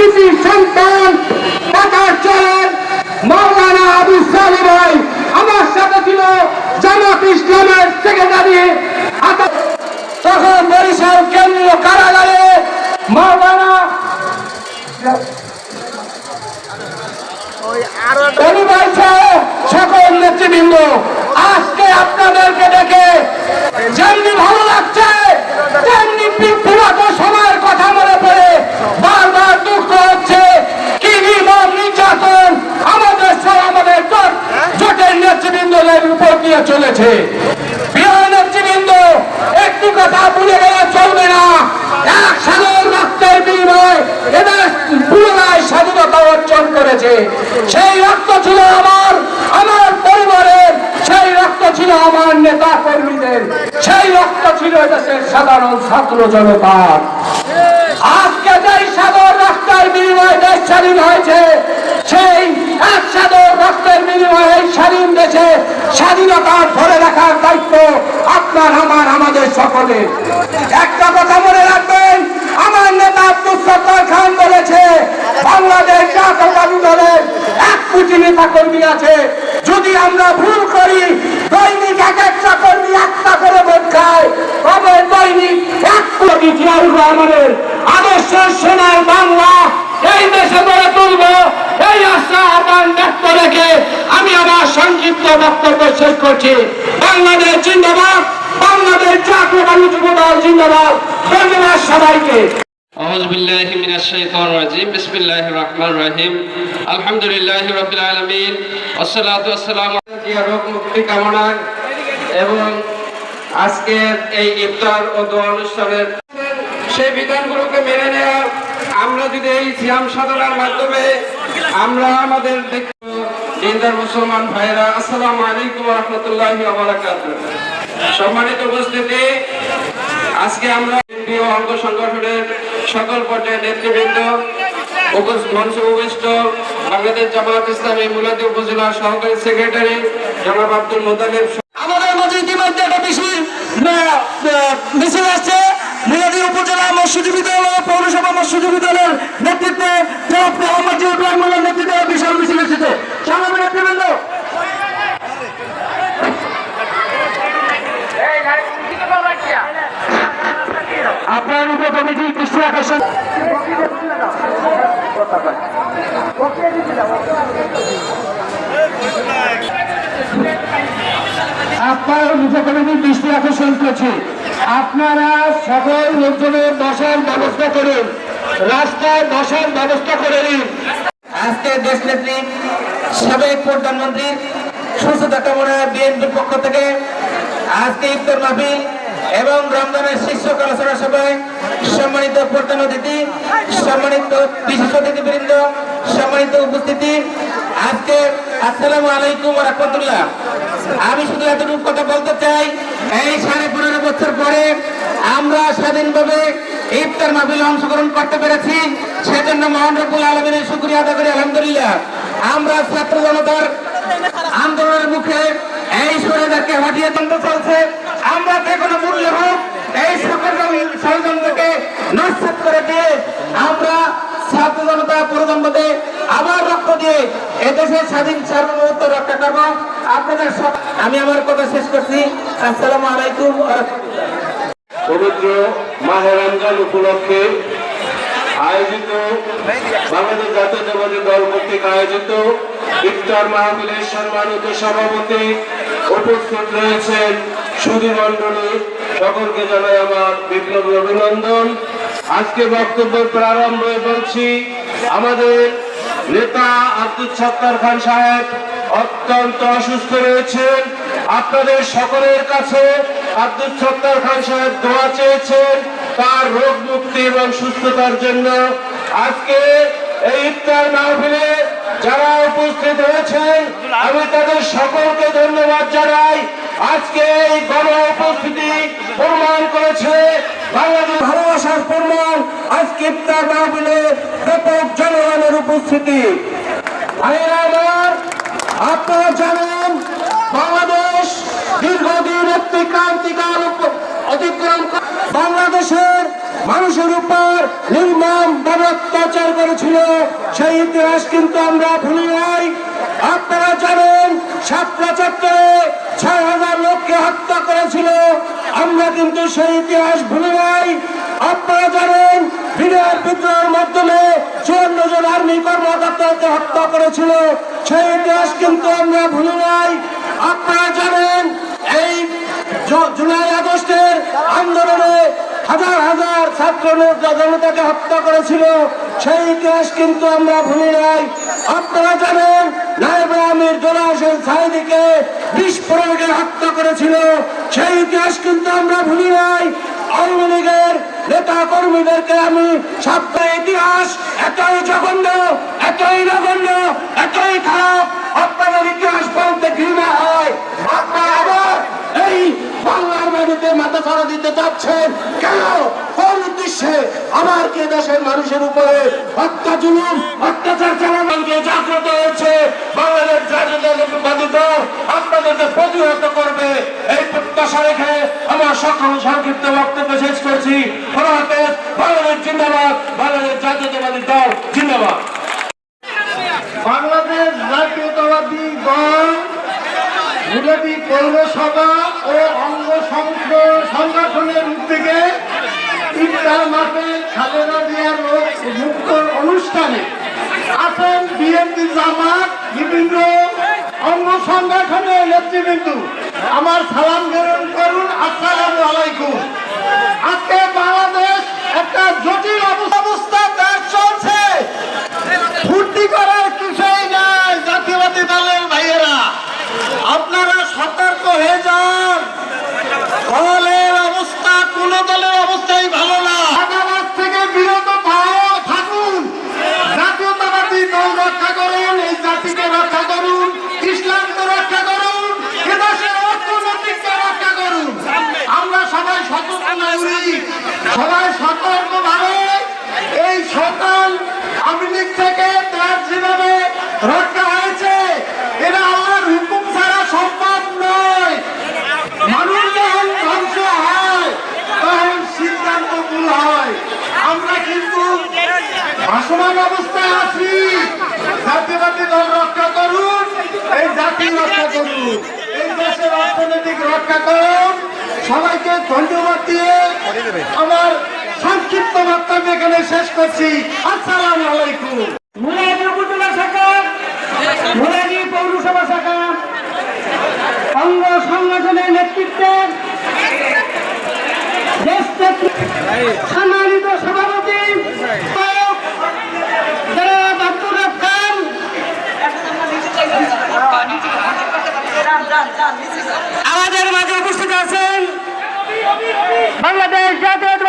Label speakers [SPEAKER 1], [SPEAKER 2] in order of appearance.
[SPEAKER 1] কৃষি সন্তান টাকার চলেন মৌলানা আবু সালি ভাই, আমার সাথে ছিল জামাত ইসলামের সেক্রেটারি। তখন বরিশাল কেন্দ্রীয় কারাগারে মৌলানা সকল নেতৃবৃন্দ, আজকে আপনাদেরকে দেখে যেমনি ভালো লাগছে, তেমনি বি- বিগত সময়ের কথা মনে পড়ে বারবার দুঃখ হচ্ছে কি নির্মম নির্যাতন আমাদের সব আমাদের জোট জোটের নেতৃবৃন্দদের উপর চলেছে প্রিয় নেতৃবৃন্দ একটি কথা গেলে চলবে না। এক রক্তের এদের পুনরায় স্বাধীনতা অর্জন করেছে। সেই রক্ত ছিল আমার আমার পরিবারের, সেই রক্ত ছিল আমার নেতা কর্মীদের সেই রক্ত ছিল দেশের সাধারণ ছাত্র জনতার আজকে যেই সাগর রক্তের বিনিময়ে দেশ স্বাধীন হয়েছে সেই এক সাগর রক্তের স্বাধীন দেশে স্বাধীনতা ধরে রাখার দায়িত্ব আপনার, আমার, আমাদের সকলের। একটা কথা মনে রাখবেন, আমার নেতা আব্দুল খান বলেছে, বাংলাদেশ জাতীয়তাবাদী দলের এক কোটি নেতা কর্মী আছে। যদি আমরা ভুল করি, দৈনিক এক একটা কর্মী একটা করে ভোট খায়, তবে দৈনিক এক কোটি জিয়াউর রহমানের আদর্শ সোনার বাংলা এই দেশে গড়ে তুলব এই আশা আহ্বান ব্যক্ত রেখে আমি আমার সংক্ষিপ্ত বক্তব্য শেষ করছি বাংলাদেশ জিন্দাবাদ বাংলাদেশ জাতীয়বাদী যুব দল জিন্দাবাদ ধন্যবাদ সবাইকে
[SPEAKER 2] أعوذ بالله من الشيطان الرجيم بسم الله الرحمن الرحيم الحمد لله رب العالمين والصلاة والسلام على রোগ মুক্তি কামনায় এবং আজকের এই ইফতার ও দোয়া অনুষ্ঠানের সেই বিধানগুলোকে মেনে নেওয়া আমরা যদি এই সিয়াম সাধনার মাধ্যমে আমরা আমাদের দেখব দিনদার মুসলমান ভাইরা আসসালামু আলাইকুম রহমতুল্লাহি সম্মানিত উপস্থিতি, আজকে আমরা প্রিয় অঙ্গ সংগঠনের সকল পর্যায়ের নেতৃবৃন্দ মঞ্চে উপবিষ্ট, বাংলাদেশ জামাত ইসলামী মুলাদি উপজেলা সহকারী সেক্রেটারি জনাব আব্দুল মোতালেব
[SPEAKER 1] আমাদের মাঝে ইতিমধ্যে একটা মিছিল মিছিল আসছে। মৎস্যজীবী বিদ্যালয় পৌরসভা মৎস্যজীবী বিদ্যালয়ের নেতৃত্বে জনাব মোহাম্মদ বিশাল মিছিল এসেছে। সংগ্রামী আপনার উপকমিটি দৃষ্টি আকর্ষণ। আপনার উপকমিটির দৃষ্টি আকর্ষণ করছি। আপনারা সকল লোকজনের বসার ব্যবস্থা করুন। রাস্তায় বসার ব্যবস্থা করে নিন
[SPEAKER 3] আজকে দেশ নেত্রী, সাবেক প্রধানমন্ত্রী সুস্থতা কামনা বিএনপির পক্ষ থেকে আজকে ইফতার মাহফিল এবং রমজানের শীর্ষক আলোচনা সভায় সম্মানিত প্রধান অতিথি, সম্মানিত বিশেষ অতিথিবৃন্দ, সম্মানিত উপস্থিতি। আজকে আসসালামু আলাইকুম রহমতুল্লাহ। আমি শুধু এতটুকু কথা বলতে চাই, এই সাড়ে পনেরো বছর স্বাধীনভাবে ইফতার মাহফিলে অংশগ্রহণ করতে পেরেছি। সেজন্য মহান রব্বুল আলমিনের শুক্রিয়া আদা করি, আলহামদুলিল্লাহ। আমরা ছাত্র জনতার আন্দোলনের মুখে এই সরেদারকে হটিয়ে তন্ত্র চলছে। আমরা যে কোনো মূল্য হোক এই সকল ষড়যন্ত্রকে নস্বাত করে দিয়ে আমরা ছাত্র জনতা প্রজন্মতে আবার রক্ত দিয়ে এদেশের স্বাধীন, সার্বভৌমত্ব রক্ষা করব। আপনাদের সব আমি আমার কথা শেষ করছি। আসসালামু আলাইকুম
[SPEAKER 4] পবিত্র মাহে রমজান উপলক্ষে আয়োজিত বাংলাদেশ জাতীয় জাতীয়তাবাদী দল কর্তৃক আয়োজিত ইফতার মাহফিলের সম্মানিত সভাপতি উপস্থিত রয়েছেন সুধী মন্ডলী সকলকে জানাই আমার বিপ্লবী অভিনন্দন। আজকে বক্তব্যের প্রারম্ভে বলছি, আমাদের নেতা আব্দুল সত্তার খান সাহেব অত্যন্ত অসুস্থ রয়েছেন। আপনাদের সকলের কাছে আব্দুল সত্তার খান সাহেব দোয়া চেয়েছেন। তার রোগ মুক্তি এবং সুস্থতার জন্য আজকে এই ইফতার মাহফিলে যারা উপস্থিত হয়েছেন, আমি তাদের সকলকে ধন্যবাদ জানাই। আজকে এই গণ উপস্থিতি প্রমাণ করেছে বাংলাদেশ
[SPEAKER 1] ভালোবাসার প্রমাণ আজকে ইফতার মাহফিলে ব্যাপক জনগণের উপস্থিতি। আপনারা জানেন, বাংলাদেশ দীর্ঘদিন একটি ক্রান্তিকাল মানুষের উপর নির্মম ভাবে অত্যাচার করেছিল। সেই ইতিহাস কিন্তু আমরা ভুলি নাই। আপনারা জানেন শাপলা চত্বরে ছয় হাজার লোককে হত্যা করেছিল। আমরা কিন্তু সেই ইতিহাস ভুলি নাই। আপনারা জানেন বিরাট বিদ্রোহের মাধ্যমে চুয়ান্ন জন আর্মি কর্মকর্তাকে হত্যা করেছিল। সেই ইতিহাস কিন্তু আমরা ভুলি নাই। আপনারা জানেন, এই জুলাই আগস্টের আন্দোলনে হাজার হাজার ছাত্র নেতা জনতাকে হত্যা করেছিল, সেই ইতিহাস কিন্তু আমরা ভুলি নাই। আপনারা জানেন, নায়েব আমির জলাশয় সাইদিকে বিস্ফোরণকে হত্যা করেছিল, সেই ইতিহাস কিন্তু আমরা ভুলি নাই। আওয়ামী লীগের নেতা কর্মীদেরকে আমি সপ্তাহ ইতিহাস, এতই জঘন্য, এতই নগণ্য, এতই খারাপ, আপনাদের ইতিহাস বলতে ঘৃণা হয় আপনারা আবার এই বাংলার ছাড়া দিতে চাচ্ছেন কেন? কোন উদ্দেশ্যে? আমার কে দেশের মানুষের উপরে হত্যা জুলুম, অত্যাচার চালানোকে জাগ্রত হয়েছে? বাংলাদেশ দল আপনাদেরকে প্রতিহত করবে, এই প্রত্যাশা রেখে আমার সকল সংক্ষিপ্ত বক্তব্য শেষ করছি। বাংলাদেশ জিন্দাবাদ, বাংলাদেশ জাতীয়তাবাদী দল জিন্দাবাদ।
[SPEAKER 5] বাংলাদেশ জাতীয়তাবাদী দল বিরোধী পৌরসভা ও অঙ্গ সংগ- সংগঠনের উদ্যোগে ইফতার মাঠে খালেদা জিয়ার লোক মুক্ত অনুষ্ঠানে আছেন বিএনপি জামাত বিভিন্ন অঙ্গ সংগঠনের কিন্তু। আমার সালাম গ্রহণ করুন আসসালামু আলাইকুম আজকে বাংলাদেশ একটা জটিল অবস্থা দেশ চলছে ফুর্তি করার কিছুই নাই জাতীয়বাদী দলের ভাইয়েরা আপনারা সতর্ক হয়ে যান দলের অবস্থা কোন দলের অবস্থাই ভালো না আদালত থেকে বিরত থাও থাকুন জাতীয়তাবাদী দল রক্ষা করুন এই জাতিকে রক্ষা করুন ইসলামকে রক্ষা করুন এদেশের অর্থনৈতিককে রক্ষা করুন আমরা সবাই সতর্ক নাগরিক সবাই সতর্ক ভাবে। এই সকাল আওয়ামী থেকে তার যেভাবে রক্ষা হয়েছে, এটা আল্লাহর হুকুম ছাড়া সম্ভব নয়। মানুষ যখন ধ্বংস হয়, তখন সিদ্ধান্ত ভুল হয়। আমরা কিন্তু ভাসমান অবস্থায় আছি। জাতীয়বাদী দল রক্ষা করুন, এই জাতি রক্ষা করুন। এই দেশের অর্থনৈতিক রক্ষা করুন। সবাইকে ধন্যবাদ দিয়ে আমার সংক্ষিপ্ত বক্তব্য এখানে শেষ করছি। আসসালামু আলাইকুম।
[SPEAKER 1] পৌরসভা শাখা সংগঠনের নেতৃত্বে সভাপতি আহ্বায়ক, জনাব আব্দুর রব খান আমাদের মাঝে উপস্থিত আছেন বাংলাদেশ দলের